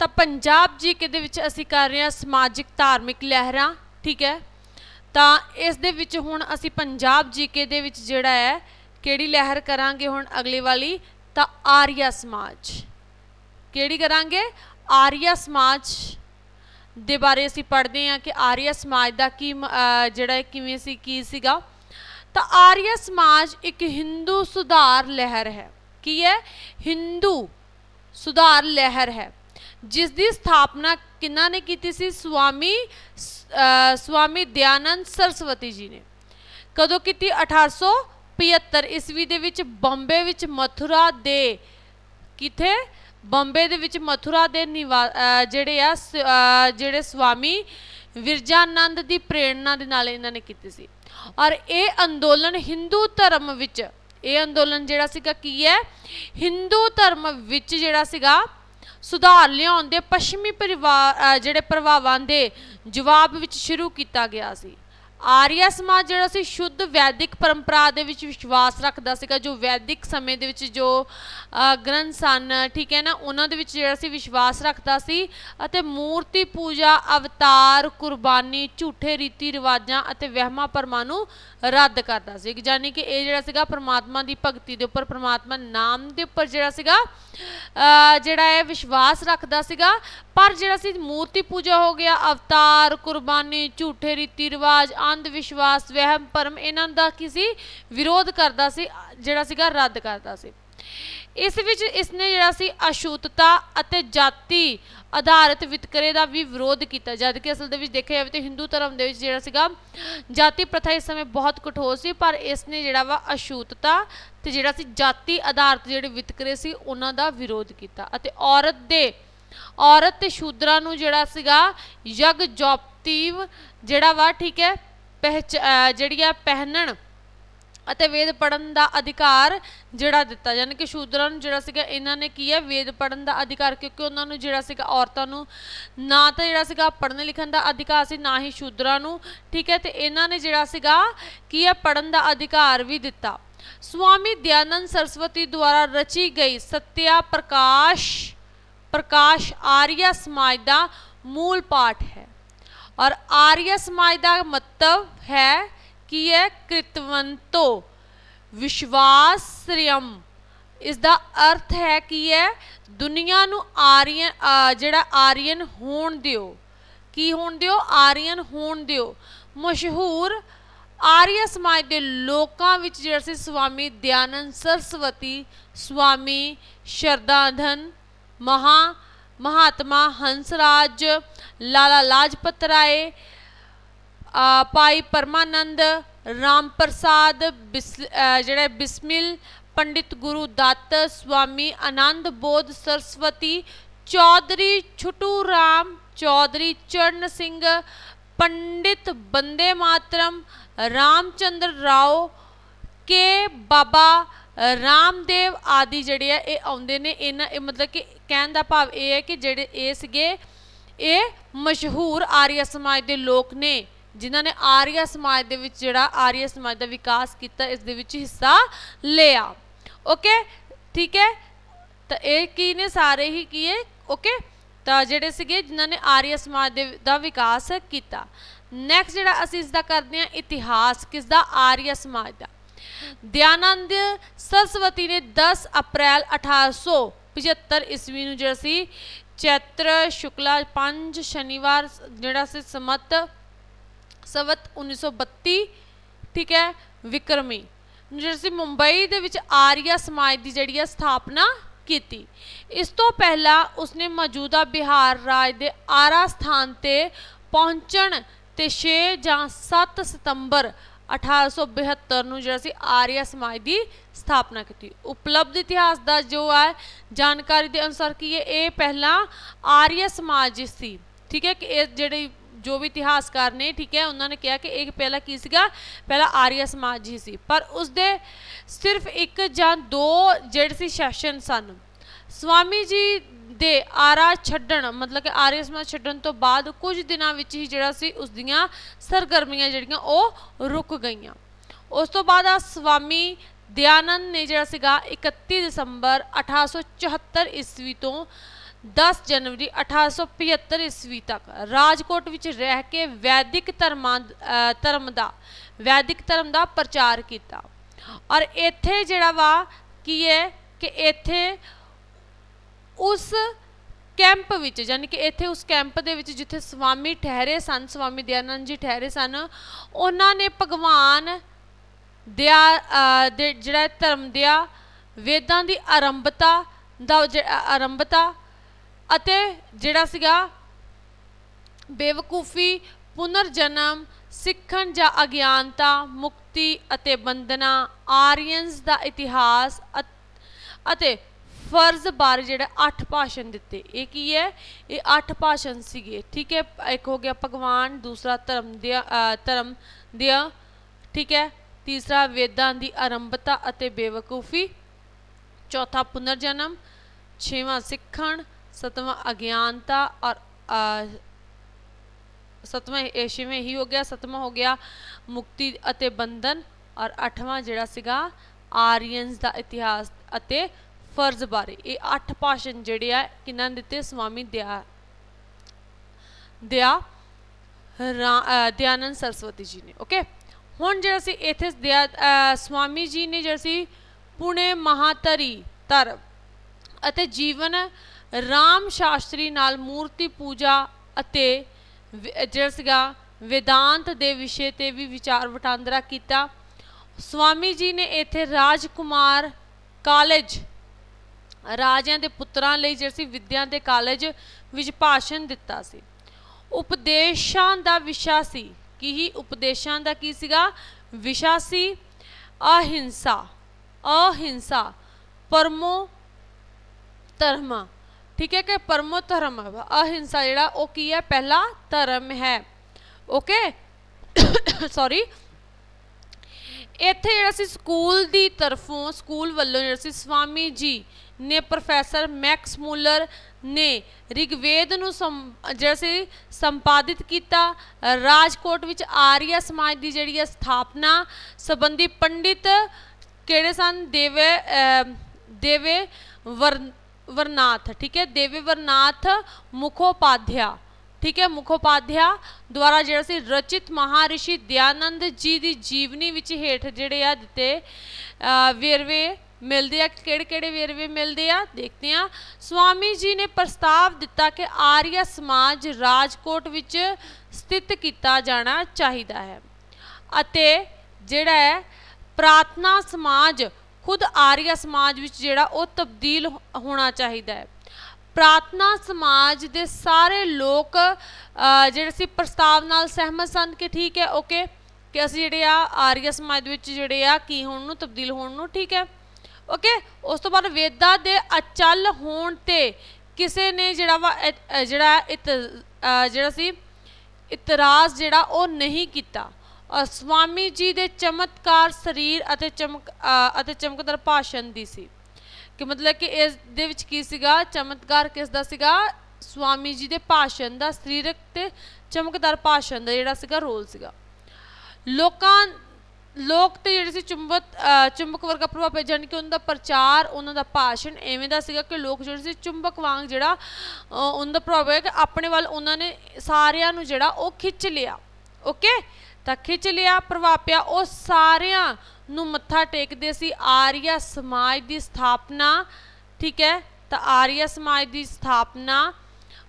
ਤਾਂ ਪੰਜਾਬ ਜੀਕੇ ਦੇ ਵਿੱਚ ਅਸੀਂ ਕਰ ਰਹੇ ਹਾਂ ਸਮਾਜਿਕ ਧਾਰਮਿਕ ਲਹਿਰਾਂ, ਠੀਕ ਹੈ? ਤਾਂ ਇਸ ਦੇ ਵਿੱਚ ਹੁਣ ਅਸੀਂ ਪੰਜਾਬ ਜੀਕੇ ਦੇ ਵਿੱਚ ਜਿਹੜਾ ਹੈ, ਕਿਹੜੀ ਲਹਿਰ ਕਰਾਂਗੇ ਹੁਣ ਅਗਲੀ ਵਾਲੀ? ਤਾਂ ਆਰੀਆ ਸਮਾਜ। ਕਿਹੜੀ ਕਰਾਂਗੇ? ਆਰੀਆ ਸਮਾਜ ਦੇ ਬਾਰੇ ਅਸੀਂ ਪੜ੍ਹਦੇ ਹਾਂ ਕਿ ਆਰੀਆ ਸਮਾਜ ਦਾ ਕੀ ਜਿਹੜਾ ਕਿਵੇਂ ਸੀ, ਕੀ ਸੀਗਾ? ਤਾਂ ਆਰੀਆ ਸਮਾਜ ਇੱਕ ਹਿੰਦੂ ਸੁਧਾਰ ਲਹਿਰ ਹੈ। ਕੀ ਹੈ? ਹਿੰਦੂ ਸੁਧਾਰ ਲਹਿਰ ਹੈ। ਜਿਸ ਦੀ ਸਥਾਪਨਾ ਕਿਹਨਾਂ ਨੇ ਕੀਤੀ ਸੀ ਸਵਾਮੀ ਸ- ਸਵਾਮੀ ਦਿਆਨੰਦ ਸਰਸਵਤੀ ਜੀ ਨੇ ਕਦੋਂ ਕੀਤੀ 1875 ਈਸਵੀ ਦੇ ਵਿੱਚ ਬੰਬੇ ਵਿੱਚ ਮਥੁਰਾ ਦੇ ਕਿਥੇ ਬੰਬੇ ਦੇ ਵਿੱਚ ਮਥੁਰਾ ਦੇ ਨਿਵਾ ਜਿਹੜੇ ਆ ਸ- ਜਿਹੜੇ ਸਵਾਮੀ ਵਿਰਜਾਨੰਦ ਦੀ ਪ੍ਰੇਰਣਾ ਦੇ ਨਾਲ ਇਹਨਾਂ ਨੇ ਕੀਤੀ ਸੀ ਔਰ ਇਹ ਅੰਦੋਲਨ ਹਿੰਦੂ ਧਰਮ ਵਿੱਚ ਇਹ ਅੰਦੋਲਨ ਜਿਹੜਾ ਸੀਗਾ ਕੀ ਹੈ ਹਿੰਦੂ ਧਰਮ ਵਿੱਚ ਜਿਹੜਾ ਸੀਗਾ ਸੁਧਾਰ ਲਿਆਉਣ ਦੇ ਪੱਛਮੀ ਪਰਿਵਾਰ ਜਿਹੜੇ ਪ੍ਰਭਾਵਾਂ ਦੇ ਜਵਾਬ ਵਿੱਚ ਸ਼ੁਰੂ ਕੀਤਾ ਗਿਆ ਸੀ। ਆਰੀਆ ਸਮਾਜ ਜਿਹੜਾ ਸੀ ਸ਼ੁੱਧ ਵੈਦਿਕ ਪਰੰਪਰਾ ਦੇ ਵਿੱਚ ਵਿਸ਼ਵਾਸ ਰੱਖਦਾ ਸੀਗਾ, ਜੋ ਵੈਦਿਕ ਸਮੇਂ ਦੇ ਵਿੱਚ ਜੋ ਗ੍ਰੰਥ ਸਨ, ਠੀਕ ਹੈ ਨਾ, ਉਹਨਾਂ ਦੇ ਵਿੱਚ ਜਿਹੜਾ ਸੀ ਵਿਸ਼ਵਾਸ ਰੱਖਦਾ ਸੀ ਅਤੇ ਮੂਰਤੀ ਪੂਜਾ, ਅਵਤਾਰ, ਕੁਰਬਾਨੀ, ਝੂਠੇ ਰੀਤੀ ਰਿਵਾਜਾਂ ਅਤੇ ਵਹਿਮਾਂ ਭਰਮਾਂ ਨੂੰ ਰੱਦ ਕਰਦਾ ਸੀ। ਯਾਨੀ ਕਿ ਇਹ ਜਿਹੜਾ ਸੀਗਾ ਪ੍ਰਮਾਤਮਾ ਦੀ ਭਗਤੀ ਦੇ ਉੱਪਰ, ਪ੍ਰਮਾਤਮਾ ਨਾਮ ਦੇ ਉੱਪਰ ਜਿਹੜਾ ਸੀਗਾ ਜਿਹੜਾ ਹੈ ਵਿਸ਼ਵਾਸ ਰੱਖਦਾ ਸੀਗਾ। ਪਰ ਜਿਹੜਾ ਸੀ ਮੂਰਤੀ ਪੂਜਾ ਹੋ ਗਿਆ, ਅਵਤਾਰ, ਕੁਰਬਾਨੀ, ਝੂਠੇ ਰੀਤੀ ਰਿਵਾਜ ਅੰਧ ਵਿਸ਼ਵਾਸ, ਵਹਿਮ, ਭਰਮ ਇਹਨਾਂ ਦਾ ਕੀ ਸੀ? ਵਿਰੋਧ ਕਰਦਾ ਸੀ, ਜਿਹੜਾ ਸੀਗਾ ਰੱਦ ਕਰਦਾ ਸੀ। ਇਸ ਵਿੱਚ ਇਸਨੇ ਜਿਹੜਾ ਸੀ ਅਛੂਤਤਾ ਅਤੇ ਜਾਤੀ ਆਧਾਰਿਤ ਵਿਤਕਰੇ ਦਾ ਵੀ ਵਿਰੋਧ ਕੀਤਾ। ਜਦ ਕਿ ਅਸਲ ਦੇ ਵਿੱਚ ਦੇਖਿਆ ਜਾਵੇ ਤਾਂ ਹਿੰਦੂ ਧਰਮ ਦੇ ਵਿੱਚ ਜਿਹੜਾ ਸੀਗਾ, ਜਾਤੀ ਪ੍ਰਥਾ ਇਸ ਸਮੇਂ ਬਹੁਤ ਕਠੋਰ ਸੀ, ਪਰ ਇਸ ਨੇ ਜਿਹੜਾ ਵਾ ਅਸ਼ੂਤਤਾ ਤੇ ਜਿਹੜਾ ਸੀ ਜਾਤੀ ਆਧਾਰਿਤ ਜਿਹੜੇ ਵਿਤਕਰੇ ਸੀ, ਉਹਨਾਂ ਦਾ ਵਿਰੋਧ ਕੀਤਾ। ਅਤੇ ਔਰਤ ਦੇ, ਔਰਤ ਤੇ ਸ਼ੂਦਰਾਂ ਨੂੰ ਜਿਹੜਾ ਸੀਗਾ, ਯਗ ਜੋਪਤੀਵ ਜਿਹੜਾ ਵਾ, ਠੀਕ ਹੈ ਪਹਿਚ ਜਿਹੜੀ ਆ ਪਹਿਨਣ ਅਤੇ ਵੇਦ ਪੜਨ ਦਾ ਅਧਿਕਾਰ ਜਿਹੜਾ ਦਿੱਤਾ। ਯਾਨੀ ਕਿ ਸ਼ੂਦਰਾਂ ਨੂੰ ਜਿਹੜਾ ਸੀਗਾ, ਇਹਨਾਂ ਨੇ ਕੀ ਹੈ ਵੇਦ ਪੜਨ ਦਾ ਅਧਿਕਾਰ, ਕਿਉਂਕਿ ਉਹਨਾਂ ਨੂੰ ਜਿਹੜਾ ਸੀਗਾ ਔਰਤਾਂ ਨੂੰ ਨਾ ਤਾਂ ਜਿਹੜਾ ਸੀਗਾ ਪੜਨ ਲਿਖਣ ਦਾ ਅਧਿਕਾਰ ਸੀ, ਨਾ ਹੀ ਸ਼ੂਦਰਾਂ ਨੂੰ, ਠੀਕ ਹੈ? ਤੇ ਇਹਨਾਂ ਨੇ ਜਿਹੜਾ ਸੀਗਾ, ਕੀ ਹੈ ਪੜਨ ਦਾ ਅਧਿਕਾਰ ਵੀ ਦਿੱਤਾ। ਸਵਾਮੀ ਦਿਆਨੰਦ ਸਰਸਵਤੀ ਦੁਆਰਾ ਰਚੀ ਗਈ ਸਤਿਆ ਪ੍ਰਕਾਸ਼ ਪ੍ਰਕਾਸ਼ ਆਰੀਆ ਸਮਾਜ ਦਾ ਮੂਲ ਪਾਠ ਹੈ। ਔਰ ਆਰੀਆ ਸਮਾਜ ਦਾ ਮਤਲਬ ਹੈ ਕੀ ਹੈ ਕ੍ਰਿਤਵੰਤੋ ਵਿਸ਼ਵਾਸ ਸੰਯਮ ਇਸ ਦਾ ਅਰਥ ਹੈ ਕੀ ਹੈ ਦੁਨੀਆ ਨੂੰ ਆਰੀਅਨ ਜਿਹੜਾ ਆਰੀਅਨ ਹੋਣ ਦਿਓ। ਕੀ ਹੋਣ ਦਿਓ? ਆਰੀਅਨ ਹੋਣ ਦਿਓ। ਮਸ਼ਹੂਰ ਆਰੀਆ ਸਮਾਜ ਦੇ ਲੋਕਾਂ ਵਿੱਚ ਜਿਹੜਾ ਸੀ ਸਵਾਮੀ ਦਿਆਨੰਦ ਸਰਸਵਤੀ, ਸਵਾਮੀ ਸ਼ਰਦਾਧਨ ਮਹਾ ਮਹਾਤਮਾ ਹੰਸਰਾਜ ਲਾਲਾ ਲਾਜਪਤ ਰਾਏ ਆ, ਭਾਈ ਪਰਮਾਨੰਦ ਰਾਮ ਪ੍ਰਸਾਦ ਬਿਸ- ਅ, ਜਿਹੜਾ ਬਿਸਮਿਲ ਪੰਡਿਤ ਗੁਰੂ ਦੱਤ ਸਵਾਮੀ ਆਨੰਦ ਬੋਧ ਸਰਸਵਤੀ ਚੌਧਰੀ ਛੁਟੂ ਰਾਮ ਚੌਧਰੀ ਚਰਨ ਸਿੰਘ ਪੰਡਿਤ ਬੰਦੇ ਮਾਤਰਮ ਰਾਮਚੰਦਰ ਰਾਓ ਕੇ ਬਾਬਾ ਰਾਮਦੇਵ ਆਦਿ ਜਿਹੜੇ ਆ, ਇਹ ਆਉਂਦੇ ਨੇ ਇਹਨਾਂ, ਇਹ ਮਤਲਬ ਕਿ ਕਹਿਣ ਦਾ ਭਾਵ ਇਹ ਹੈ ਕਿ ਜਿਹੜੇ ਇਹ ਸੀਗੇ, ਇਹ ਮਸ਼ਹੂਰ ਆਰੀਆ ਸਮਾਜ ਦੇ ਲੋਕ ਨੇ, ਜਿਨ੍ਹਾਂ ਨੇ ਆਰੀਆ ਸਮਾਜ ਦੇ ਵਿੱਚ ਜਿਹੜਾ ਆਰੀਆ ਸਮਾਜ ਦਾ ਵਿਕਾਸ ਕੀਤਾ, ਇਸ ਦੇ ਵਿੱਚ ਹਿੱਸਾ ਲਿਆ। ਓਕੇ ਠੀਕ ਹੈ? ਤਾਂ ਇਹ ਕੀ ਨੇ ਸਾਰੇ ਹੀ ਕੀ ਹੈ? ਓਕੇ ਤਾਂ ਜਿਹੜੇ ਸੀਗੇ, ਜਿਨ੍ਹਾਂ ਨੇ ਆਰੀਆ ਸਮਾਜ ਦੇ ਦਾ ਵਿਕਾਸ ਕੀਤਾ। ਨੈਕਸਟ ਜਿਹੜਾ ਅਸੀਂ ਇਸ ਦਾ ਕਰਦੇ ਹਾਂ, ਇਤਿਹਾਸ ਕਿਸ ਦਾ ਆਰੀਆ ਸਮਾਜ ਦਾ। ਦਿਆਨੰਦ ਸਰਸਵਤੀ ਨੇ 10 ਅਪ੍ਰੈਲ 1875 ਈਸਵੀ ਨੂੰ ਜਿਹੜਾ ਸੀ, ਚੈਤਰ ਸ਼ੁਕਲਾ 5 ਸ਼ਨੀਵਾਰ ਜਿਹੜਾ ਸੀ ਸਮਤ ਸਵਤ 1932 ਠੀਕ ਹੈ, ਵਿਕਰਮੀ ਜਿਹੜਾ ਸੀ ਮੁੰਬਈ ਦੇ ਵਿੱਚ ਆਰੀਆ ਸਮਾਜ ਦੀ ਜਿਹੜੀ ਹੈ ਸਥਾਪਨਾ ਕੀਤੀ। ਇਸ ਤੋਂ ਪਹਿਲਾਂ ਉਸਨੇ ਮੌਜੂਦਾ ਬਿਹਾਰ ਰਾਜ ਦੇ ਆਰਾ ਸਥਾਨ ਤੇ ਪਹੁੰਚਣ ਤੇ 6 ਜਾਂ 7 ਸਤੰਬਰ 1872 ਨੂੰ ਜਿਹੜਾ ਸੀ ਆਰੀਆ ਸਮਾਜ ਦੀ ਸਥਾਪਨਾ ਕੀਤੀ। ਉਪਲਬਧ ਇਤਿਹਾਸ ਦਾ ਜੋ ਹੈ, ਜਾਣਕਾਰੀ ਦੇ ਅਨੁਸਾਰ ਕੀ ਹੈ, ਇਹ ਪਹਿਲਾਂ ਆਰੀਆ ਸਮਾਜ ਸੀ। ਠੀਕ ਹੈ ਕਿ ਇਹ ਜਿਹੜੇ ਜੋ ਵੀ ਇਤਿਹਾਸਕਾਰ ਨੇ, ਠੀਕ ਹੈ, ਉਹਨਾਂ ਨੇ ਕਿਹਾ ਕਿ ਇਹ ਪਹਿਲਾਂ ਕੀ ਸੀਗਾ? ਪਹਿਲਾਂ ਆਰੀਆ ਸਮਾਜ ਹੀ ਸੀ। ਪਰ ਉਸ ਦੇ ਸਿਰਫ ਇੱਕ ਜਾਂ ਦੋ ਜਿਹੜੇ ਸੀ ਸੈਸ਼ਨ ਸਨ। ਸਵਾਮੀ ਜੀ ਦੇ ਆਰਾ ਛੱਡਣ, ਮਤਲਬ ਕਿ ਆਰੀਆ ਸਮਾਜ ਛੱਡਣ ਤੋਂ ਬਾਅਦ ਕੁਝ ਦਿਨਾਂ ਵਿੱਚ ਹੀ ਜਿਹੜਾ ਸੀ, ਉਸ ਦੀਆਂ ਸਰਗਰਮੀਆਂ ਜਿਹੜੀਆਂ, ਉਹ ਰੁਕ ਗਈਆਂ। ਉਸ ਤੋਂ ਬਾਅਦ ਆ ਸਵਾਮੀ ਦਿਆਨੰਦ ਨੇ ਜਿਹੜਾ ਸੀਗਾ 31 ਦਸੰਬਰ 1874 ਈਸਵੀ ਤੋਂ 10 ਜਨਵਰੀ 1875 ਈਸਵੀ ਤੱਕ ਰਾਜਕੋਟ ਵਿੱਚ ਰਹਿ ਕੇ ਵੈਦਿਕ ਧਰਮਾਂ ਧਰਮ ਦਾ, ਵੈਦਿਕ ਧਰਮ ਦਾ ਪ੍ਰਚਾਰ ਕੀਤਾ। ਔਰ ਇੱਥੇ ਜਿਹੜਾ ਵਾ, ਕੀ ਹੈ ਕਿ ਇੱਥੇ ਉਸ ਕੈਂਪ ਵਿੱਚ ਯਾਨੀ ਕਿ ਇੱਥੇ ਉਸ ਕੈਂਪ ਦੇ ਵਿੱਚ ਜਿੱਥੇ ਸਵਾਮੀ ਠਹਿਰੇ ਸਨ, ਸਵਾਮੀ ਦਇਆਨੰਦ ਜੀ ਠਹਿਰੇ ਸਨ, ਉਹਨਾਂ ਨੇ ਭਗਵਾਨ ਦਿਆ ਦੇ ਜਿਹੜਾ ਧਰਮ ਦਿਆ, ਵੇਦਾਂ ਦੀ ਆਰੰਭਤਾ ਦਾ ਜ- ਆਰੰਭਤਾ ਅਤੇ ਜਿਹੜਾ ਸੀਗਾ ਬੇਵਕੂਫੀ ਪੁਨਰ ਜਨਮ ਸਿੱਖਣ ਜਾਂ ਅਗਿਆਨਤਾ, ਮੁਕਤੀ ਅਤੇ ਬੰਧਨਾ ਆਰੀਅਨਸ ਦਾ ਇਤਿਹਾਸ ਅਤ- ਅਤੇ ਫਰਜ਼ ਬਾਰੇ ਜਿਹੜਾ ਅੱਠ ਭਾਸ਼ਣ ਦਿੱਤੇ। ਇਹ ਕੀ ਹੈ? ਇਹ ਅੱਠ ਭਾਸ਼ਣ ਸੀਗੇ ਠੀਕ ਹੈ? ਇੱਕ ਹੋ ਗਿਆ ਭਗਵਾਨ ਦੂਸਰਾ ਧਰਮ ਦਿਆ ਧਰਮ ਦਿਆ ਠੀਕ ਹੈ? ਤੀਸਰਾ ਵੇਦਾਂ ਦੀ ਆਰੰਭਤਾ ਅਤੇ ਬੇਵਕੂਫੀ ਚੌਥਾ ਪੁਨਰਜਨਮ ਛੇਵਾਂ ਸਿੱਖਣ ਸਤਵਾਂ ਅਗਿਆਨਤਾ ਔਰ ਅ, ਸਤਵਾਂ ਛੇਵੇਂ ਹੀ ਹੋ ਗਿਆ ਸਤਵਾਂ ਹੋ ਗਿਆ ਮੁਕਤੀ ਅਤੇ ਬੰਧਨ ਔਰ ਅੱਠਵਾਂ ਜਿਹੜਾ ਸੀਗਾ ਆਰੀਅਨਸ ਦਾ ਇਤਿਹਾਸ ਅਤੇ ਫਰਜ਼ ਬਾਰੇ। ਇਹ ਅੱਠ ਭਾਸ਼ਣ ਜਿਹੜੇ ਆ ਕਿਹਨਾਂ ਨੇ ਦਿੱਤੇ? ਸਵਾਮੀ ਦਿਆ ਦਿਆ ਰਾ- ਅ, ਦਿਆਨੰਦ ਸਰਸਵਤੀ ਜੀ ਨੇ ਓਕੇ ਹੁਣ ਜਿਹੜਾ ਸੀ ਇੱਥੇ ਦਿਆ ਸਵਾਮੀ ਜੀ ਨੇ ਜਿਹੜਾ ਸੀ ਪੁਣੇ ਮਹਾਤਰੀ ਧਰਮ ਅਤੇ ਜੀਵਨ ਰਾਮ ਸ਼ਾਸਤਰੀ ਨਾਲ ਮੂਰਤੀ ਪੂਜਾ ਅਤੇ ਜਿਹੜਾ ਸੀਗਾ ਵੇਦਾਂਤ ਦੇ ਵਿਸ਼ੇ ਤੇ ਵੀ ਵਿਚਾਰ ਵਟਾਂਦਰਾ ਕੀਤਾ। ਸਵਾਮੀ ਜੀ ਨੇ ਇੱਥੇ ਰਾਜਕੁਮਾਰ ਕਾਲਜ ਰਾਜਿਆਂ ਦੇ ਪੁੱਤਰਾਂ ਲਈ ਜਿਹੜਾ ਸੀ ਵਿਦਿਆ ਦੇ ਕਾਲਜ ਵਿੱਚ ਭਾਸ਼ਣ ਦਿੱਤਾ ਸੀ। ਉਪਦੇਸ਼ਾਂ ਦਾ ਵਿਸ਼ਾ ਸੀ। ਕੀ ਹੀ ਉਪਦੇਸ਼ਾਂ ਦਾ ਕੀ ਸੀਗਾ? ਵਿਸ਼ਾ ਸੀ ਅਹਿੰਸਾ ਅਹਿੰਸਾ, ਪਰਮੋ ਧਰਮ। ਠੀਕ ਹੈ ਕਿ ਪਰਮੋ ਧਰਮ ਅਹਿੰਸਾ ਜਿਹੜਾ ਉਹ ਕੀ ਹੈ? ਪਹਿਲਾ ਧਰਮ ਹੈ। ਓਕੇ ਸੌਰੀ ਇੱਥੇ ਜਿਹੜਾ ਸੀ ਸਕੂਲ ਦੀ ਤਰਫੋਂ, ਸਕੂਲ ਵੱਲੋਂ ਜਿਹੜਾ ਸੀ ਸਵਾਮੀ ਜੀ ਨੇ ਪ੍ਰੋਫੈਸਰ ਮੈਕਸ ਮੂਲਰ ਨੇ ਰਿਗਵੇਦ ਨੂੰ ਸੰ- ਜਿਹੜਾ ਸੀ ਸੰਪਾਦਿਤ ਕੀਤਾ। ਰਾਜਕੋਟ ਵਿੱਚ ਆਰੀਆ ਸਮਾਜ ਦੀ ਜਿਹੜੀ ਹੈ ਸਥਾਪਨਾ, ਸੰਬੰਧੀ ਪੰਡਿਤ ਕਿਹੜੇ ਸਨ? ਦੇਵੇ ਦੇਵੇ ਵਰ, ਵਰਨਾਥ, ਠੀਕ ਹੈ? ਦੇਵੇ ਵਰਨਾਥ ਮੁਖੋਪਾਧਿਆ। ਠੀਕ ਹੈ, ਮੁਖੋਪਾਧਿਆ ਦੁਆਰਾ ਜਿਹੜਾ ਸੀ ਰਚਿਤ ਮਹਾਰਿਸ਼ੀ ਦਿਆਨੰਦ ਜੀ ਦੀ ਜੀਵਨੀ ਵਿੱਚ ਹੇਠ ਜਿਹੜੇ ਆ ਦਿੱਤੇ ਵੇਰਵੇ ਮਿਲਦੇ ਆ ਕਿਹੜੇ ਕਿਹੜੇ ਵੇਰਵੇ ਮਿਲਦੇ ਆ? ਦੇਖਦੇ ਆ ਸਵਾਮੀ ਜੀ ਨੇ ਪ੍ਰਸਤਾਵ ਦਿੱਤਾ ਕਿ ਆਰੀਆ ਸਮਾਜ ਰਾਜਕੋਟ ਵਿੱਚ ਸਥਿਤ ਕੀਤਾ ਜਾਣਾ ਚਾਹੀਦਾ ਹੈ ਅਤੇ ਜਿਹੜਾ ਹੈ ਪ੍ਰਾਰਥਨਾ ਸਮਾਜ ਖੁਦ ਆਰੀਆ ਸਮਾਜ ਵਿੱਚ ਜਿਹੜਾ ਉਹ ਤਬਦੀਲ ਹੋ- ਹੋਣਾ ਚਾਹੀਦਾ ਹੈ। ਪ੍ਰਾਰਥਨਾ ਸਮਾਜ ਦੇ ਸਾਰੇ ਲੋਕ ਜਿਹੜੇ ਸੀ ਪ੍ਰਸਤਾਵ ਨਾਲ ਸਹਿਮਤ ਸਨ ਕਿ ਠੀਕ ਹੈ ਓਕੇ ਕਿ ਅਸੀਂ ਜਿਹੜੇ ਆ ਆਰੀਆ ਸਮਾਜ ਵਿੱਚ ਜਿਹੜੇ ਆ ਕੀ ਹੋਣ ਨੂੰ, ਤਬਦੀਲ ਹੋਣ ਨੂੰ, ਠੀਕ ਹੈ। ਓਕੇ ਉਸ ਤੋਂ ਬਾਅਦ ਵੇਦਾਂ ਦੇ ਅਚਲ ਹੋਣ ਤੇ ਕਿਸੇ ਨੇ ਜਿਹੜਾ ਵਾ ਜਿਹੜਾ ਇਤ ਜਿਹੜਾ ਸੀ, ਇਤਰਾਜ਼ ਜਿਹੜਾ ਉਹ ਨਹੀਂ ਕੀਤਾ। ਸਵਾਮੀ ਜੀ ਦੇ ਚਮਤਕਾਰ ਸਰੀਰ ਅਤੇ ਚਮਕ ਅਤੇ ਚਮਕਦਾਰ ਭਾਸ਼ਣ ਦੀ ਸੀ। ਕਿ ਮਤਲਬ ਕਿ ਇਸ ਦੇ ਵਿੱਚ ਕੀ ਸੀਗਾ? ਚਮਤਕਾਰ ਕਿਸ ਦਾ ਸੀਗਾ? ਸਵਾਮੀ ਜੀ ਦੇ ਭਾਸ਼ਣ ਦਾ ਸਰੀਰਕ ਤੇ ਚਮਕਦਾਰ ਭਾਸ਼ਣ ਦਾ ਜਿਹੜਾ ਸੀਗਾ ਰੋਲ ਸੀਗਾ। ਲੋਕਾਂ ਲੋਕ ਤੇ ਜਿਹੜੇ ਸੀ ਚੁੰਬਕ ਚੁੰਬਕ ਵਰਗਾ ਪ੍ਰਭਾਵ ਪਿਆ ਜਾਣੀ ਕਿ ਉਹਨਾਂ ਦਾ ਪ੍ਰਚਾਰ ਉਹਨਾਂ ਦਾ ਭਾਸ਼ਣ ਐਵੇਂ ਦਾ ਸੀਗਾ ਕਿ ਲੋਕ ਜਿਹੜੇ ਸੀ ਚੁੰਬਕ ਵਾਂਗ ਜਿਹੜਾ ਅ, ਉਹਨਾਂ ਦਾ ਪ੍ਰਭਾਵ ਪਿਆ ਕਿ ਆਪਣੇ ਵੱਲ ਉਹਨਾਂ ਨੇ ਸਾਰਿਆਂ ਨੂੰ ਜਿਹੜਾ ਉਹ ਖਿੱਚ ਲਿਆ। ਓਕੇ ਤਾਂ ਖਿੱਚ ਲਿਆ ਪ੍ਰਭਾਵ ਪਿਆ ਉਹ ਸਾਰਿਆਂ ਨੂੰ ਮੱਥਾ ਟੇਕਦੇ ਸੀ, ਆਰੀਆ ਸਮਾਜ ਦੀ ਸਥਾਪਨਾ, ਠੀਕ ਹੈ, ਤਾਂ ਆਰੀਆ ਸਮਾਜ ਦੀ ਸਥਾਪਨਾ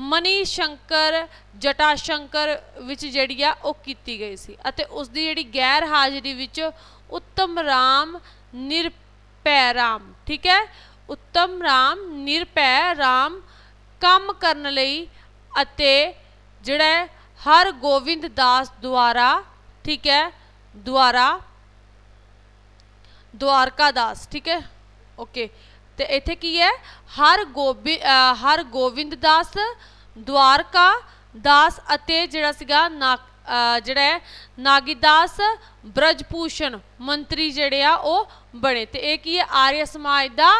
ਮਨੀ ਸ਼ੰਕਰ, ਜਟਾ ਸ਼ੰਕਰ ਵਿੱਚ ਜਿਹੜੀ ਆ, ਉਹ ਕੀਤੀ ਗਈ ਸੀ ਅਤੇ ਉਸ ਦੀ ਜਿਹੜੀ ਗੈਰ ਹਾਜ਼ਰੀ ਵਿੱਚ ਉੱਤਮ ਰਾਮ ਨਿਰਪੈ ਰਾਮ, ਠੀਕ ਹੈ, ਉੱਤਮ ਰਾਮ ਨਿਰਪੈ ਰਾਮ ਕੰਮ ਕਰਨ ਲਈ ਅਤੇ ਜਿਹੜਾ ਹੈ, ਹਰ ਗੋਬਿੰਦ ਦਾਸ ਦੁਆਰਾ, ਠੀਕ ਹੈ, ਦੁਆਰਾ ਦਵਾਰਕਾ ਦਾਸ ਠੀਕ ਹੈ? ਓਕੇ ਤੇ ਇੱਥੇ ਕੀ ਹੈ? ਹਰ ਗੋਬਿ ਅ, ਹਰ ਗੋਬਿੰਦ ਦਾਸ ਦਵਾਰਕਾ ਦਾਸ ਅਤੇ ਜਿਹੜਾ ਸੀਗਾ ਨਾ ਜਿਹੜਾ ਹੈ ਨਾਗੀਦਾਸ ਬ੍ਰਜਭੂਸ਼ਣ ਮੰਤਰੀ ਜਿਹੜੇ ਆ ਉਹ ਬਣੇ। ਤੇ ਇਹ ਕੀ ਹੈ? ਆਰੀਆ ਸਮਾਜ ਦਾ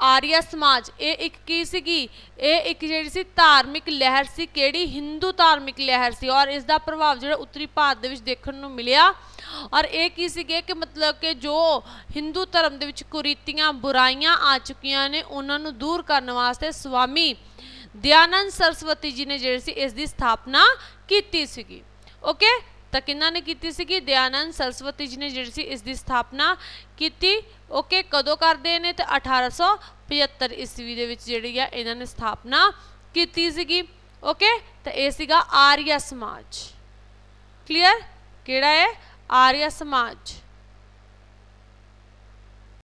ਆਰੀਆ ਸਮਾਜ, ਇਹ ਇੱਕ ਕੀ ਸੀਗੀ? ਇਹ ਇੱਕ ਜਿਹੜੀ ਸੀ ਧਾਰਮਿਕ ਲਹਿਰ ਸੀ, ਕਿਹੜੀ? ਹਿੰਦੂ ਧਾਰਮਿਕ ਲਹਿਰ ਸੀ ਔਰ ਇਸ ਦਾ ਪ੍ਰਭਾਵ ਜਿਹੜਾ ਉੱਤਰੀ ਭਾਰਤ ਦੇ ਵਿੱਚ ਦੇਖਣ ਨੂੰ ਮਿਲਿਆ। ਔਰ ਇਹ ਕੀ ਸੀਗੇ ਕਿ ਮਤਲਬ ਕਿ ਜੋ ਹਿੰਦੂ ਧਰਮ ਦੇ ਵਿੱਚ ਕੁਰੀਤੀਆਂ, ਬੁਰਾਈਆਂ ਆ ਚੁੱਕੀਆਂ ਨੇ, ਉਹਨਾਂ ਨੂੰ ਦੂਰ ਕਰਨ ਵਾਸਤੇ ਸਵਾਮੀ ਦਿਆਨੰਦ ਸਰਸਵਤੀ ਜੀ ਨੇ ਜਿਹੜੀ ਸੀ ਇਸ ਦੀ ਸਥਾਪਨਾ ਕੀਤੀ ਸੀਗੀ। ਓਕੇ ਤਾਂ ਕਿਹਨਾਂ ਨੇ ਕੀਤੀ ਸੀਗੀ ਦਿਆਨੰਦ ਸਰਸਵਤੀ ਜੀ ਨੇ ਜਿਹੜੀ ਸੀ ਇਸ ਦੀ ਸਥਾਪਨਾ ਕੀਤੀ। ਓਕੇ, ਕਦੋਂ ਕਰਦੇ ਨੇ ਤੇ 1875 ਈਸਵੀ ਦੇ ਵਿੱਚ ਜਿਹੜੀ ਆ ਇਹਨਾਂ ਨੇ ਸਥਾਪਨਾ ਕੀਤੀ ਸੀਗੀ। ਓਕੇ, ਤਾਂ ਇਹ ਸੀਗਾ ਆਰੀਆ ਸਮਾਜ। ਕਲੀਅਰ ਕਿਹੜਾ ਹੈ? ਆਰੀਆ ਸਮਾਜ।